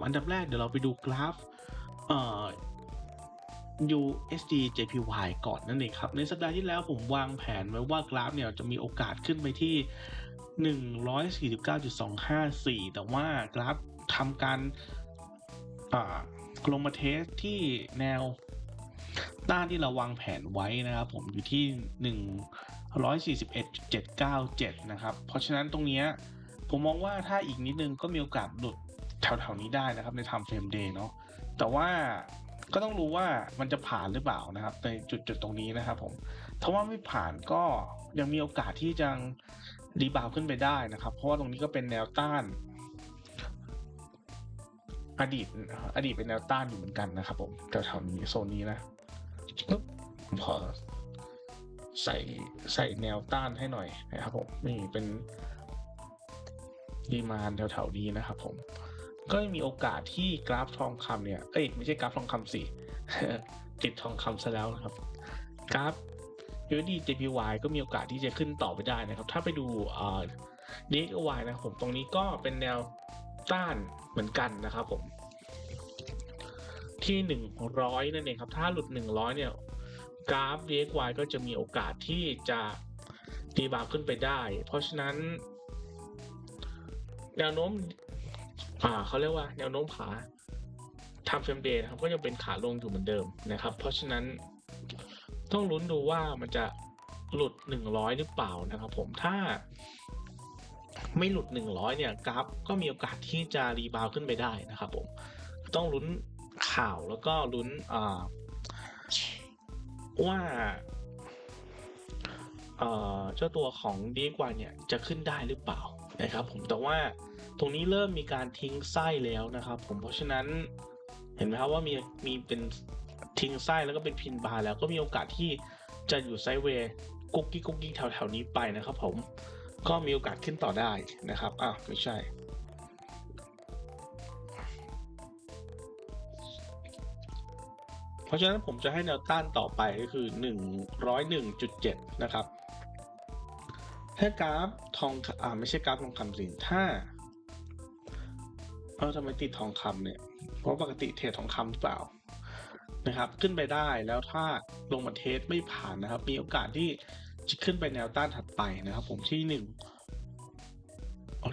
อันดับแรกเดี๋ยวเราไปดูกราฟเอ่อ USD JPY ก่อนนั่นเองครับ ในสัปดาห์ที่แล้วผมวางแผนไว้ว่ากราฟเนี่ยจะมีโอกาสขึ้นไปที่ 149.254 แต่ว่ากราฟทำการลงมาเทสที่แนวต้านที่เราวางแผนไว้นะครับผมอยู่ที่ 141.797 นะครับ เพราะฉะนั้นตรงนี้ผมมองว่าถ้าอีกนิดนึงก็มีโอกาสหลุด แถวๆนี้ได้นะครับใน time frame day เนาะแต่ว่าก็ต้องรู้ว่ามันจะผ่านหรือเปล่านะครับ ในจุดๆตรงนี้นะครับผมถ้าว่าไม่ผ่านก็ยังมีโอกาสที่จะรีบาวขึ้นไปได้นะครับ เพราะว่าตรงนี้ก็เป็นแนวต้าน อดีต อดีตเป็นแนวต้านอยู่เหมือนกันนะครับ ผมแถวๆนี้โซนนี้นะผมขอใส่ใส่แนวต้านให้หน่อยนะครับผมนี่เป็นดีมานแถวๆนี้นะครับผม ก็มีโอกาสที่กราฟทองคำเนี่ย เอ้ยไม่ใช่กราฟทองคำสิ ติดทองคำซะแล้วนะครับ กราฟ USD JPY ก็มีโอกาสที่จะขึ้นต่อไปได้นะครับ ถ้าไปดูเอ่อ DXY นะครับผมตรงนี้ก็เป็นแนวต้านเหมือนกันนะครับผม ที่หนึ่งร้อยนั่นเองครับ ถ้าหลุดหนึ่งร้อยเนี่ย กราฟ DXY ก็จะมีโอกาสที่จะตีบาวขึ้นไปได้ เพราะฉะนั้น แนวโน้ม อ่าเขาเรียกว่าแนวโน้มขาทำเฟรมเดย์นะครับก็ยังเป็นขาลงอยู่เหมือนเดิมนะครับ เพราะฉะนั้นต้องลุ้นดูว่ามันจะหลุดหนึ่งร้อยหรือเปล่านะครับ ผมถ้าไม่หลุดหนึ่งร้อยเนี่ยกราฟก็มีโอกาสที่จะรีบาวขึ้นไปได้นะครับ ผมต้องลุ้นข่าวแล้วก็ลุ้นว่าเจ้าตัวของดีกว่าเนี่ยจะขึ้นได้หรือเปล่านะครับ ผมแต่ว่า ตรงนี้เริ่มมีการทิ้งไส้แล้วนะครับ ผมเพราะฉะนั้นเห็นไหมครับว่ามีมีเป็นทิ้งไส้แล้วก็เป็นพินบาร์แล้วก็มีโอกาสที่จะอยู่ไซเวย์กุ๊กกิ๊กกุ๊กกิ๊กแถวๆนี้ไปนะครับ ผมก็มีโอกาสขึ้นต่อได้นะครับอ้าวไม่ใช่เพราะฉะนั้นผมจะให้แนวต้านต่อไปก็คือ 101.7 นะครับ ถ้ากราฟทองอ่าไม่ใช่กราฟทองคำสิถ้า เออทำไมติดทองคำเนี่ย เพราะปกติเทรดทองคำเปล่านะครับ ขึ้นไปได้แล้วถ้าลงมาเทสไม่ผ่านนะครับ มีโอกาสที่จะขึ้นไปแนวต้านถัดไปนะครับ ผมที่หนึ่ง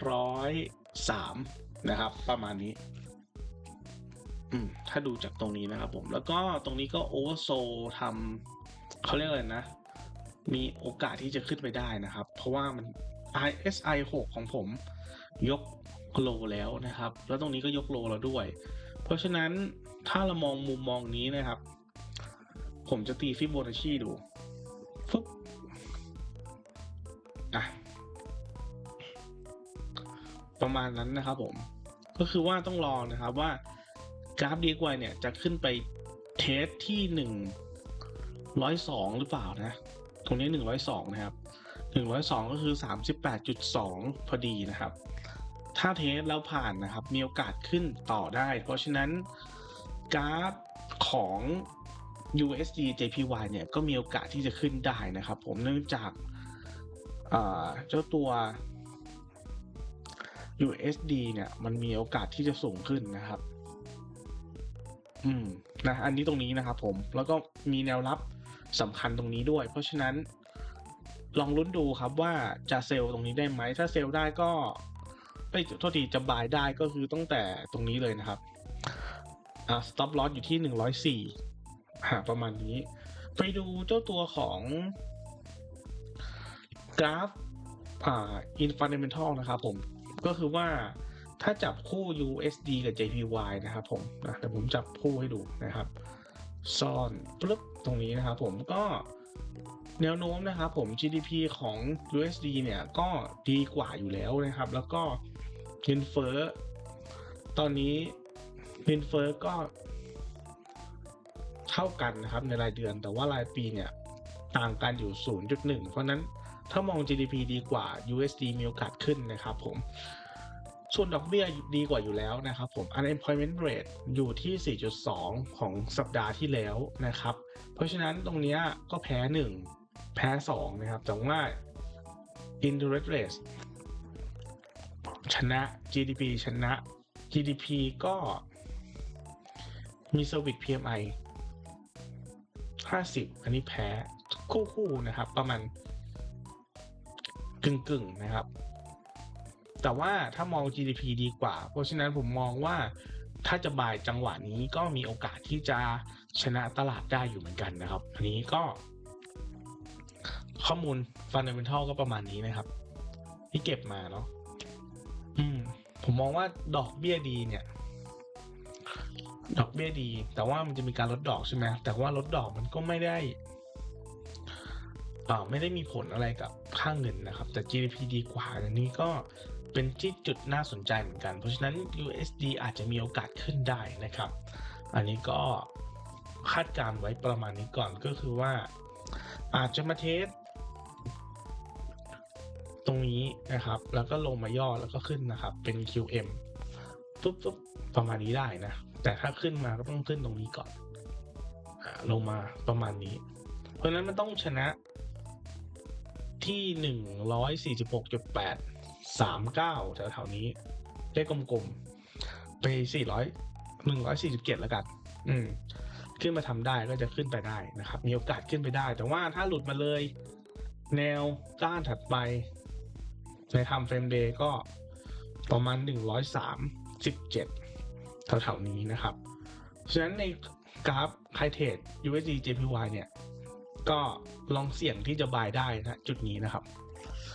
ร้อยสามนะครับ ประมาณนี้ อืม ถ้าดูจากตรงนี้นะครับ ผม แล้วก็ตรงนี้ก็โอเวอร์โซทำเขาเรียกอะไรนะ มีโอกาสที่จะขึ้นไปได้นะครับ เพราะว่ามัน RSI 6 ของผมยกโลแล้วนะครับ แล้วตรงนี้ก็ยกโลแล้วด้วย เพราะฉะนั้นถ้าเรามองมุมมองนี้นะครับ ผมจะตีฟิโบนัชชีดูฟึบอะประมาณนั้นนะครับผม ก็คือว่าต้องรอนะครับว่ากราฟดีกว่าเนี่ยจะขึ้นไปเทสที่หนึ่งร้อยสองหรือเปล่านะ ตรงนี้หนึ่งร้อยสองนะครับ หนึ่งร้อยสองก็คือสามสิบแปดจุดสองพอดีนะครับ ถ้าเทสแล้วผ่านนะครับ มีโอกาสขึ้นต่อได้ เพราะฉะนั้นกราฟของ USD JPY เนี่ยก็มีโอกาสที่จะขึ้นได้นะครับ ผมเนื่องจากเจ้าตัว USD เนี่ยมันมีโอกาสที่จะสูงขึ้นนะครับ อืมนะอันนี้ตรงนี้นะครับผมแล้วก็มีแนวรับสำคัญตรงนี้ด้วย เพราะฉะนั้น ลองลุ้นดูครับว่าจะเซลล์ตรงนี้ได้ไหม ถ้าเซลล์ได้ก็เอ้ยโทษทีจะบายได้ก็คือตั้งแต่ตรงนี้เลยนะครับอ่า stop loss อยู่ที่หนึ่งร้อยสี่หาประมาณนี้ ไปดูเจ้าตัวของกราฟอ่า in fundamental นะครับผมก็คือว่าถ้าจับคู่ USD กับ JPY นะครับผมนะเดี๋ยวผมจับคู่ให้ดูนะครับ ซ่อนปึ๊บตรงนี้นะครับผมก็ แนวโน้มนะครับผม GDP ของ USD เนี่ยก็ดีกว่าอยู่แล้วนะครับ แล้วก็เงินเฟ้อตอนนี้เงินเฟ้อก็เท่ากันนะครับในรายเดือน แต่ว่ารายปีเนี่ยต่างกันอยู่ 0.1 เพราะฉะนั้นถ้ามอง GDP ดีกว่า USD มีโอกาสขึ้นนะครับผม ส่วนดอกเบี้ยดีกว่าอยู่แล้วนะครับผม unemployment rate อยู่ที่ 4.2 ของสัปดาห์ที่แล้วนะครับ เพราะฉะนั้นตรงนี้ก็แพ้ 1 แพ้ 2 นะครับ แต่ว่า interest rate ชนะ GDP ชนะ GDP ก็มีเซอร์วิส PMI 50 อันนี้แพ้คู่คู่ๆนะครับ ประมาณกึ่งๆนะครับ แต่ว่าถ้ามอง GDP ดีกว่า เพราะฉะนั้นผมมองว่าถ้าจะบายจังหวะนี้ก็มีโอกาสที่จะชนะตลาดได้อยู่เหมือนกันนะครับ อันนี้ก็ ข้อมูล Fundamental ก็ประมาณนี้นะครับ ที่เก็บมาเนาะอืม ผมมองว่าดอกเบี้ยดีเนี่ย ดอกเบี้ยดี แต่ว่ามันจะมีการลดดอกใช่ไหมแต่ว่าลดดอกมันก็ไม่ได้อ่าไม่ได้มีผลอะไรกับค่าเงินนะครับ แต่ GDP ดีกว่าอันนี้ก็ เป็นที่จุดน่าสนใจเหมือนกัน เพราะฉะนั้น USD อาจจะมีโอกาสขึ้นได้นะครับ อันนี้ก็คาดการณ์ไว้ประมาณนี้ก่อนก็คือว่า อาจจะมาเทสตรงนี้นะครับ แล้วก็ลงมาย่อแล้วก็ขึ้นนะครับ เป็น QM ปุ๊บปุ๊บประมาณนี้ได้นะ แต่ถ้าขึ้นมาก็ต้องขึ้นตรงนี้ก่อนลงมาประมาณนี้ เพราะฉะนั้นมันต้องชนะที่หนึ่งร้อย สามเก้าแถวๆนี้เลขกลมๆ ไปสี่ร้อยหนึ่งร้อยสี่สิบเจ็ดแล้วกัน อืม ขึ้นมาทำได้ก็จะขึ้นไปได้นะครับ มีโอกาสขึ้นไปได้ แต่ว่าถ้าหลุดมาเลย แนวต้านถัดไป ในทำเฟรมเดย์ก็ประมาณ137แถวๆนี้นะครับ ฉะนั้นในกราฟไคเทรด USD JPY เนี่ย ก็ลองเสี่ยงที่จะบายได้นะจุดนี้นะครับ